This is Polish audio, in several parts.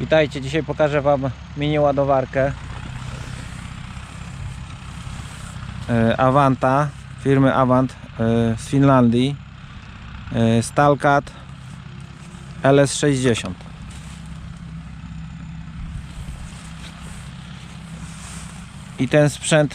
Witajcie, dzisiaj pokażę Wam mini ładowarkę. E, Avanta, firmy Avant e, z Finlandii. E, Stalcat LS60 i ten sprzęt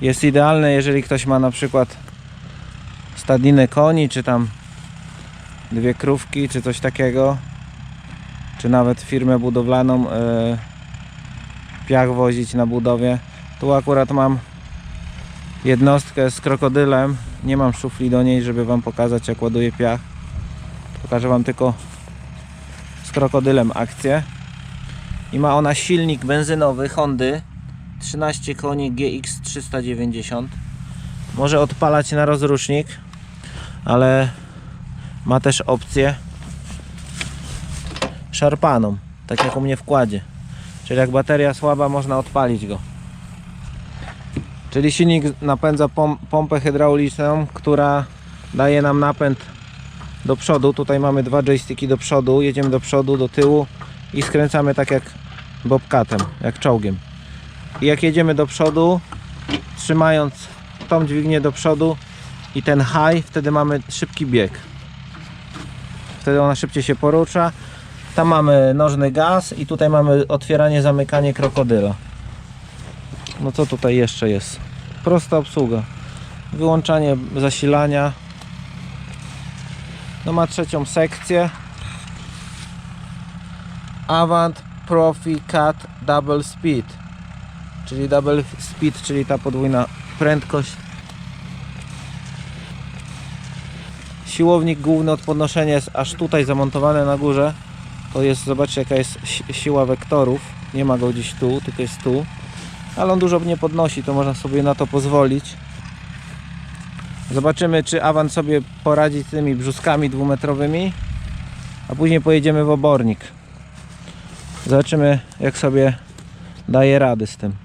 jest idealny jeżeli ktoś ma na przykład stadninę koni czy tam dwie krówki czy coś takiego czy nawet firmę budowlaną e, piach wozić na budowie. Tu akurat mam jednostkę z krokodylem. Nie mam szufli do niej, żeby Wam pokazać jak ładuję piach. Pokażę Wam tylko z krokodylem akcję. I ma ona silnik benzynowy Hondy 13 koni GX 390. Może odpalać na rozrusznik, ale ma też opcję szarpaną, tak jak u mnie w kładzie. Czyli jak bateria słaba, można odpalić go. Czyli silnik napędza pom pompę hydrauliczną, która daje nam napęd do przodu. Tutaj mamy dwa joysticki do przodu, jedziemy do przodu, do tyłu i skręcamy tak jak bobcatem, jak czołgiem. I jak jedziemy do przodu, trzymając tą dźwignię do przodu i ten high, wtedy mamy szybki bieg. Wtedy ona szybciej się porusza. Tam mamy nożny gaz i tutaj mamy otwieranie, zamykanie krokodyla. No co tutaj jeszcze jest? Prosta obsługa. Wyłączanie zasilania. No ma trzecią sekcję. Avant Profi Cat Double Speed. Czyli double speed, czyli ta podwójna prędkość. Siłownik główny od podnoszenia jest aż tutaj zamontowany na górze to jest, zobaczcie jaka jest si- siła wektorów. Nie ma go gdzieś tu, tylko jest tu. Ale on dużo nie podnosi, to można sobie na to pozwolić. Zobaczymy czy Avant sobie poradzi z tymi brzuskami dwumetrowymi a później pojedziemy w obornik. Zobaczymy jak sobie daje rady z tym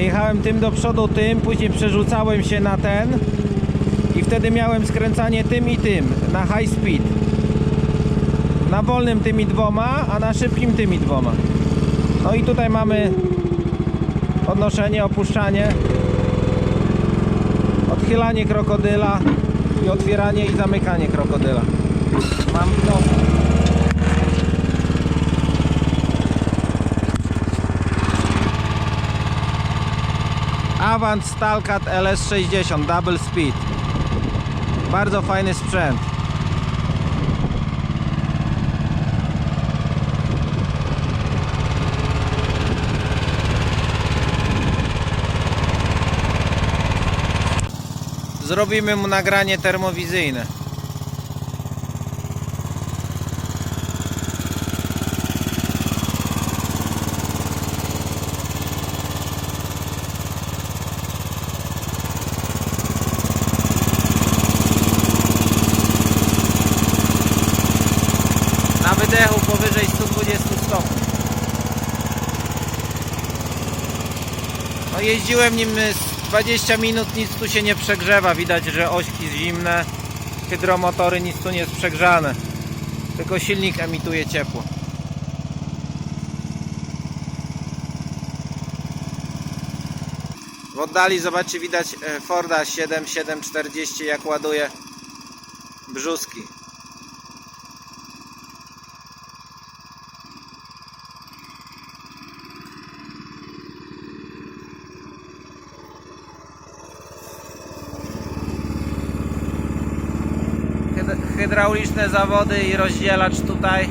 Jechałem tym do przodu, tym, później przerzucałem się na ten i wtedy miałem skręcanie tym i tym na high speed. Na wolnym tymi dwoma, a na szybkim tymi dwoma. No i tutaj mamy podnoszenie, opuszczanie, odchylanie krokodyla i otwieranie i zamykanie krokodyla. Mam no. Avant Stalcat LS60 Double Speed. Bardzo fajny sprzęt. Zrobimy mu nagranie termowizyjne. Na wydechu powyżej 120 stopni. No jeździłem nim z 20 minut, nic tu się nie przegrzewa. Widać, że ośki zimne, hydromotory, nic tu nie jest przegrzane. Tylko silnik emituje ciepło. W oddali zobaczcie, widać e, Forda 7740 jak ładuje brzuski. Hydrauliczne zawody i rozdzielacz tutaj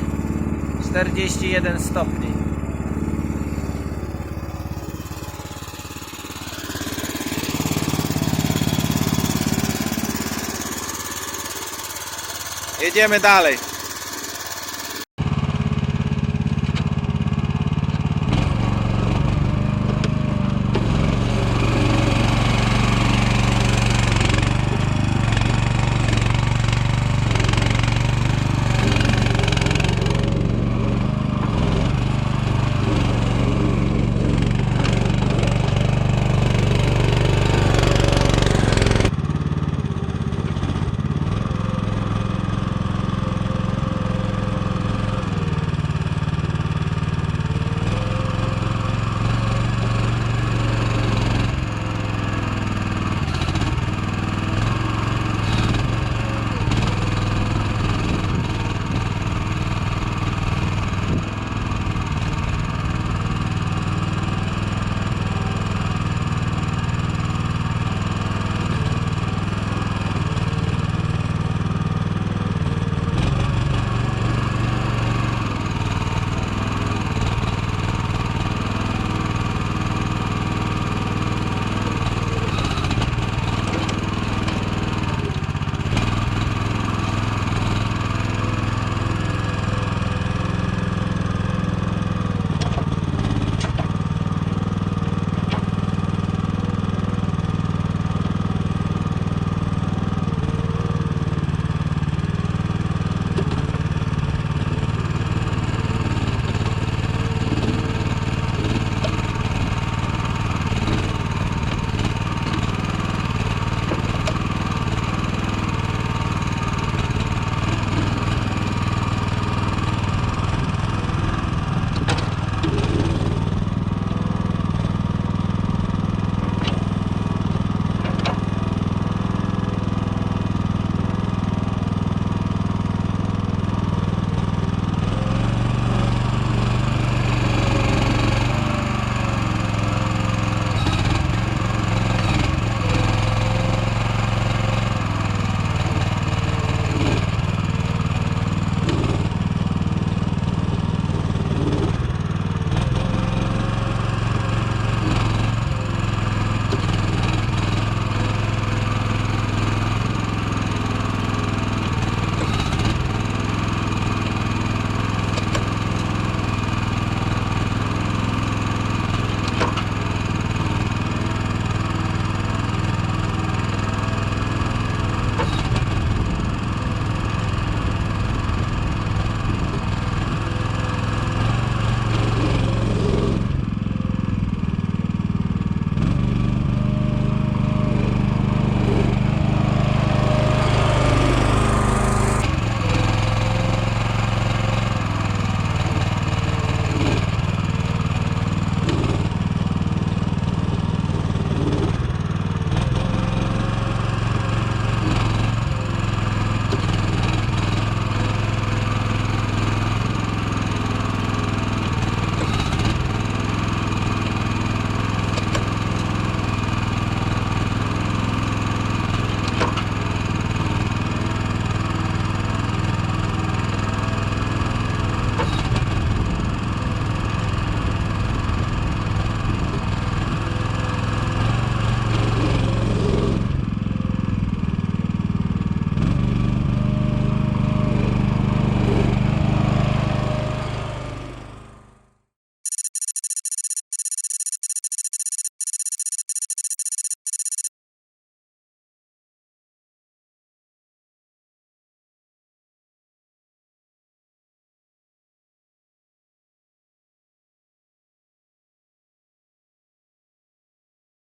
41 stopni. Jedziemy dalej.